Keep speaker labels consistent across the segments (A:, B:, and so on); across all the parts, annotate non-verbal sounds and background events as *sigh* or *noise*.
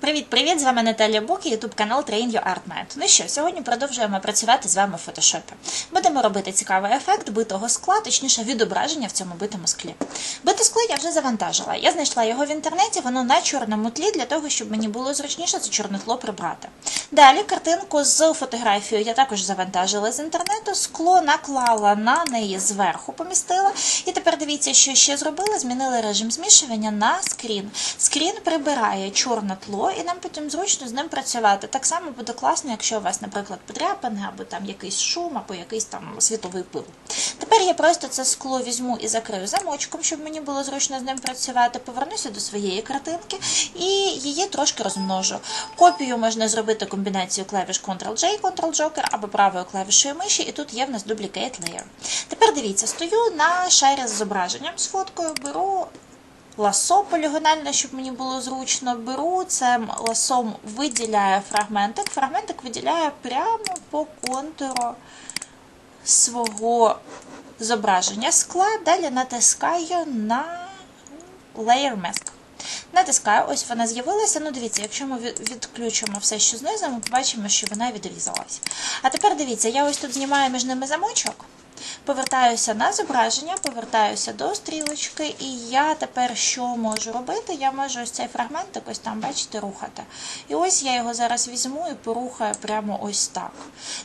A: Привіт-привіт! З вами Наталя Бук і YouTube канал Train Your Art Mind. Ну що, сьогодні продовжуємо працювати з вами в фотошопі. Будемо робити цікавий ефект битого скла, точніше відображення в цьому битому склі. Бите скло я вже завантажила. Я знайшла його в інтернеті, воно на чорному тлі для того, щоб мені було зручніше це чорне тло прибрати. Далі картинку з фотографією я також завантажила з інтернету, скло наклала на неї зверху, помістила. І тепер дивіться, що ще зробила. Змінила режим змішування на скрін. Скрін прибирає чорне тло, і нам потім зручно з ним працювати. Так само буде класно, якщо у вас, наприклад, подряпане, або там якийсь шум, або якийсь там світовий пил. Тепер я просто це скло візьму і закрию замочком, щоб мені було зручно з ним працювати. Повернуся до своєї картинки і її трошки розмножу. Копію можна зробити комбінацію клавіш Ctrl-J, Ctrl-Joker або правою клавішою миші, і тут є в нас Duplicate Layer. Тепер дивіться, стою на шарі з зображенням з фоткою, беру ласо полігональне, щоб мені було зручно, беру цим ласом виділяю фрагментик. Фрагментик виділяю прямо по контуру свого зображення скла. Далі натискаю на Layer Mask. Натискаю, ось вона з'явилася. Ну, дивіться, якщо ми відключимо все, що знизу, ми побачимо, що вона відрізалась. А тепер дивіться, я ось тут знімаю між ними замочок. Повертаюся на зображення, повертаюся до стрілочки, і я тепер що можу робити? Я можу ось цей фрагмент ось там, бачите, рухати. І ось я його зараз візьму і порухаю прямо ось так.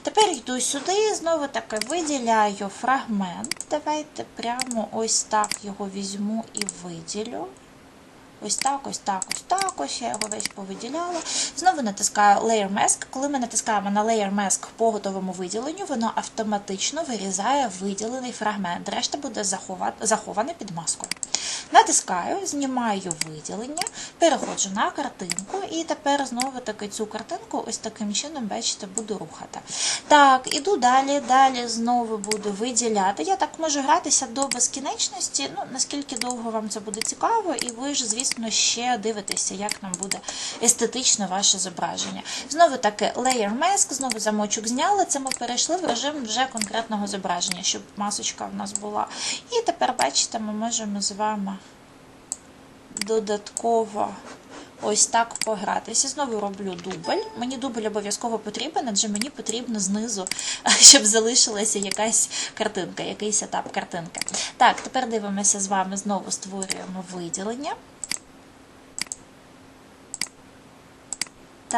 A: Тепер йду сюди, знову таки виділяю фрагмент. Давайте прямо ось так його візьму і виділю. Ось так, ось так, ось так, ось я його весь повиділяла. Знову натискаю Layer Mask. Коли ми натискаємо на Layer Mask по готовому виділенню, воно автоматично вирізає виділений фрагмент. Решта буде захована під маскою. Натискаю, знімаю виділення, переходжу на картинку, і тепер знову таки цю картинку ось таким чином, бачите, буду рухати. Так, іду далі, далі знову буду виділяти. Я так можу гратися до безкінечності, ну, наскільки довго вам це буде цікаво, і ви ж, звісно, ще дивитеся, як нам буде естетично ваше зображення. Знову таки Layer Mask, знову замочок зняли, це ми перейшли в режим вже конкретного зображення, щоб масочка в нас була. І тепер, бачите, ми можемо з вами додатково ось так погратися. Знову роблю дубль. Мені дубль обов'язково потрібен, адже мені потрібно знизу, *laughs* щоб залишилася якась картинка, якийсь етап картинки. Так, тепер дивимося з вами, знову створюємо виділення.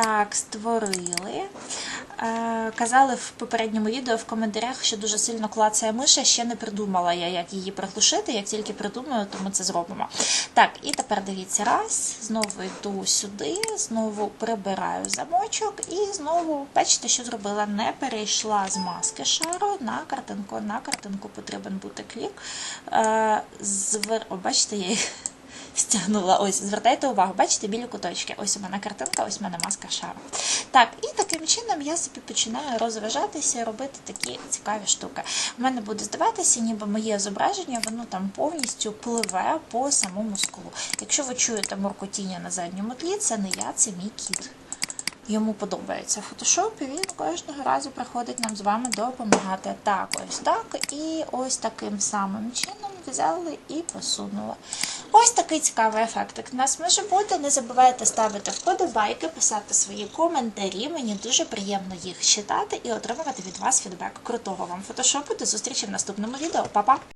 A: Так, створили. Е, казали в попередньому відео в коментарях, що дуже сильно клацає миша. Ще не придумала я, як її приглушити. Як тільки придумаю, то ми це зробимо. Так, і тепер дивіться, раз, знову йду сюди, знову прибираю замочок, і знову, бачите, що зробила? Не перейшла з маски шару на картинку. На картинку потрібен бути клік. Е, звер... О, бачите, я їх стягнула. Ось, звертайте увагу, бачите, білі куточки. Ось у мене картинка, ось у мене маска шару. Так, і таким чином я собі починаю розважатися і робити такі цікаві штуки. У мене буде здаватися, ніби моє зображення, воно там повністю пливе по самому склу. Якщо ви чуєте моркотіння на задньому тлі, це не я, це мій кіт. Йому подобається фотошоп, і він кожного разу приходить нам з вами допомагати. Так, ось так. І ось таким самим чином взяли і посунули. Ось такий цікавий ефектик у нас може бути. Не забувайте ставити вподобайки, писати свої коментарі. Мені дуже приємно їх читати і отримувати від вас фідбек. Крутого вам фотошопу. До зустрічі в наступному відео. Па-па!